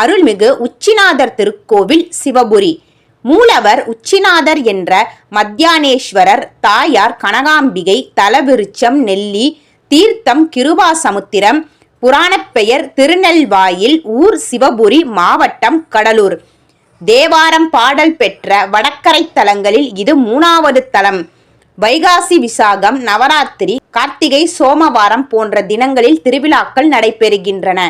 அருள்மிகு உச்சிநாதர் திருக்கோவில் சிவபுரி. மூலவர் உச்சிநாதர் என்ற மத்தியானேஸ்வரர் தாயார் கனகாம்பிகை தலவிருச்சம் நெல்லி தீர்த்தம் கிருபாசமுத்திரம் புராணப்பெயர் திருநெல்வாயில் ஊர் சிவபுரி மாவட்டம் கடலூர். தேவாரம் பாடல் பெற்ற வடக்கரை தலங்களில் இது மூணாவது தலம். வைகாசி விசாகம் நவராத்திரி கார்த்திகை சோமவாரம் போன்ற தினங்களில் திருவிழாக்கள் நடைபெறுகின்றன.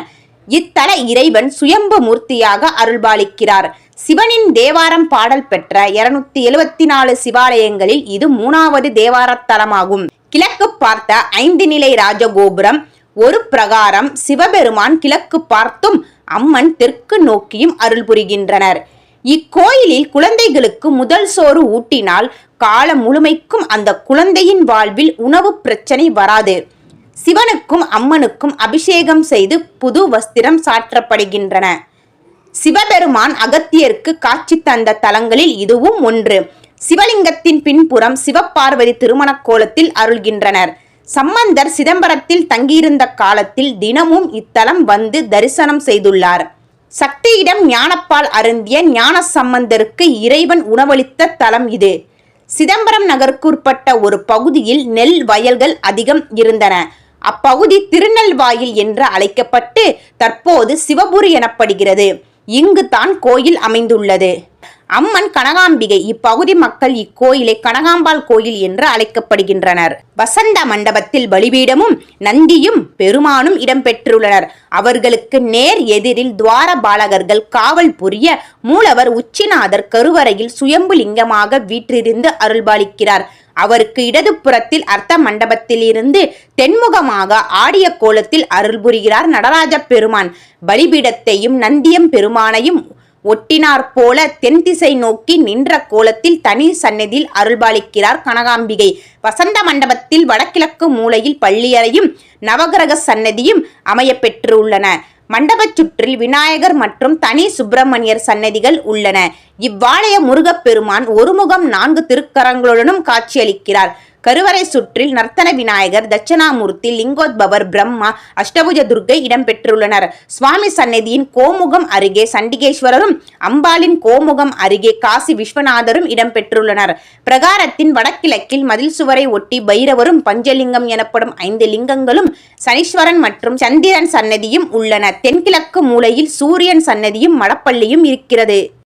இத்தல இறைவன் சுயம்பு மூர்த்தியாக அருள்பாலிக்கிறார். சிவனின் தேவாரம் பாடல் பெற்ற இருநூத்தி எழுவத்தி நாலு சிவாலயங்களில் இது மூணாவது தேவாரத்தலமாகும் கிழக்கு பார்த்த ஐந்து நிலை ராஜகோபுரம் ஒரு பிரகாரம் சிவபெருமான் கிழக்கு பார்த்தும் அம்மன் தெற்கு நோக்கியும் அருள் புரிகின்றனர். இக்கோயிலில் குழந்தைகளுக்கு முதல் சோறு ஊட்டினால் காலம் முழுமைக்கும் அந்த குழந்தையின் வாழ்வில் உணவு பிரச்சனை வராது. சிவனுக்கும் அம்மனுக்கும் அபிஷேகம் செய்து புது வஸ்திரம் சாற்றப்படுகின்றன. சிவபெருமான் அகத்தியருக்கு காட்சி தந்த தலங்களில் இதுவும் ஒன்று. சிவலிங்கத்தின் பின்புறம் சிவபார்வதி திருமண கோலத்தில் அருள்கின்றனர். சம்பந்தர் சிதம்பரத்தில் தங்கியிருந்த காலத்தில் தினமும் இத்தலம் வந்து தரிசனம் செய்துள்ளார். சக்தியிடம் ஞானப்பால் அருந்திய ஞான சம்பந்தருக்கு இறைவன் உணவளித்த தலம் இது. சிதம்பரம் நகருக்குட்பட்ட ஒரு பகுதியில் நெல் வயல்கள் அதிகம் இருந்தன. அப்பகுதி திருநெல்வாயில் என்று அழைக்கப்பட்டு தற்போது சிவபுரி எனப்படுகிறது. இங்கு தான் கோயில் அமைந்துள்ளது. அம்மன் கனகாம்பிகை இப்பகுதி மக்கள் இக்கோயிலை கனகாம்பாள் கோயில் என்று அழைக்கப்படுகின்றனர். வசந்த மண்டபத்தில் பலிபீடமும் நந்தியும் பெருமானும் இடம்பெற்றுள்ளனர். அவர்களுக்கு நேர் எதிரில் துவார பாலகர்கள் காவல் புரிய மூலவர் உச்சிநாதர் கருவறையில் சுயம்பு லிங்கமாக வீற்றிருந்து அருள்பாலிக்கிறார். அவருக்கு இடது புறத்தில் அர்த்த மண்டபத்திலிருந்து தென்முகமாக ஆடிய கோலத்தில் அருள் புரிகிறார் நடராஜ பெருமான். பலிபீடத்தையும் நந்தியம் பெருமானையும் ஒட்டினார் போல தென் திசை நோக்கி நின்ற கோலத்தில் தனி சன்னதியில் அருள்பாலிக்கிறார் கனகாம்பிகை. வசந்த மண்டபத்தில் வடகிழக்கு மூலையில் பள்ளியறையும் நவகிரக சன்னதியும் அமைய பெற்றுள்ளன. மண்டபச் சுற்றில் விநாயகர் மற்றும் தனி சுப்பிரமணியர் சன்னதிகள் உள்ளன. இவ்வாலய முருகப்பெருமான் ஒருமுகம் நான்கு திருக்கரங்களுடனும் காட்சியளிக்கிறார். கருவறை சுற்றில் நர்த்தன விநாயகர் தட்சணாமூர்த்தி லிங்கோத்பவர் பிரம்மா அஷ்டபுஜ துர்க்கை இடம்பெற்றுள்ளனர். சுவாமி சன்னதியின் கோமுகம் அருகே சண்டிகேஸ்வரரும் அம்பாளின் கோமுகம் அருகே காசி விஸ்வநாதரும் இடம்பெற்றுள்ளனர். பிரகாரத்தின் வடகிழக்கில் மதில் சுவரை ஒட்டி பைரவரும் பஞ்சலிங்கம் எனப்படும் ஐந்து லிங்கங்களும் சனீஸ்வரன் மற்றும் சந்திரன் சன்னதியும் உள்ளன. தென்கிழக்கு மூலையில் சூரியன் சன்னதியும் மடப்பள்ளியும் இருக்கிறது.